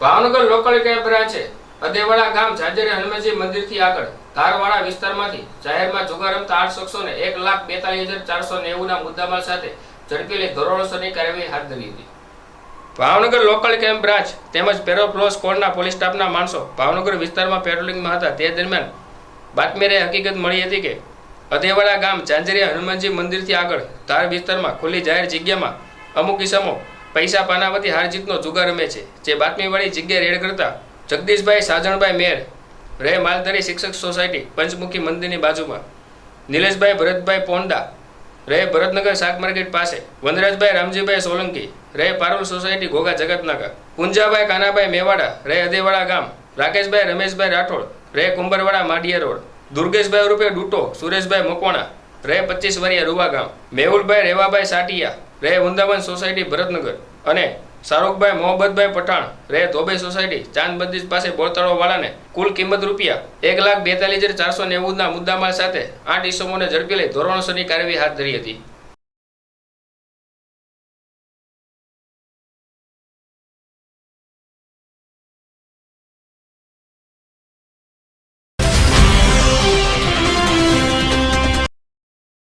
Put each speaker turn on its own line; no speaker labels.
Bhavnagar local cab બ્રાન્ચે અદેવાડા ગામ ઝાંઝરે હનુમાનજી મંદિરથી આગળ. ધારવાડા વિસ્તારમાંથી જાહેરમાં જુગાર રમતા આઠ શખ્સોને એક લાખ બેતાલીસ હજાર ચારસો નેવુંના મુદ્દામાલ સાથે ઝડપી લઈ ધોરણસરની કાર્યવાહી હાથ ધરી હતી. ભાવનગર લોકલ કેમ્પ બ્રાન્ચ તેમજ પેરોફ્લોસ કોડના પોલીસ સ્ટાફના માણસો ભાવનગર વિસ્તારમાં પેટ્રોલિંગમાં હતા. તે દરમિયાન બાતમીરે હકીકત મળી હતી કે અધેવાડા ગામ ઝાંઝરિયા હનુમાનજી મંદિરથી આગળ ધાર વિસ્તારમાં ખુલ્લી જાહેર જગ્યામાં અમુક ઇસમો પૈસા પાનાવતી હાર જીતનો જુગાર રમે છે. જે બાતમીવાળી જગ્યાએ રેડ કરતા જગદીશભાઈ સાજણભાઈ મેર રહે માલધારી શિક્ષક સોસાયટી, પંચમુખી મંદિરની બાજુમાં. નિલેશભાઈ, ભરતભાઈ પોંડા રહે ભરતનગર શાક માર્કેટ પાસે. વનરાજભાઈ, રામજીભાઈ સોલંકી રહે પારુલ સોસાયટી, ઘોઘા જગતનગર પુંજાભાઈ કાનાભાઈ મેવાડા રહે અદેવાડા ગામ. રાકેશભાઈ, રમેશભાઈ રાઠોડ રહે કુંભરવાડા માડિયા રોડ. દુર્ગેશભાઈ રૂપે ડૂટો, સુરેશભાઈ મકવાણા રહે પચીસ વરિયા રૂવા ગામ મેહુલભાઈ, રેવાભાઈ સાટિયા, રહે વૃંદાવન સોસાયટી ભરતનગર અને શાહરૂખભાઈ મોહબ્બતભાઈ પઠાણ, રહે ધોબે સોસાયટી ચાંદ બંદીજ પાસે બોરતળો વાળાને કુલ કિંમત રૂપિયા એક લાખ બેતાલીસ હજાર ચારસો નેવુંના મુદ્દામાલ સાથે આઠ ઇસમોને ઝડપી લઈ ધોરણસરની કાર્યવાહી હાથ ધરી હતી.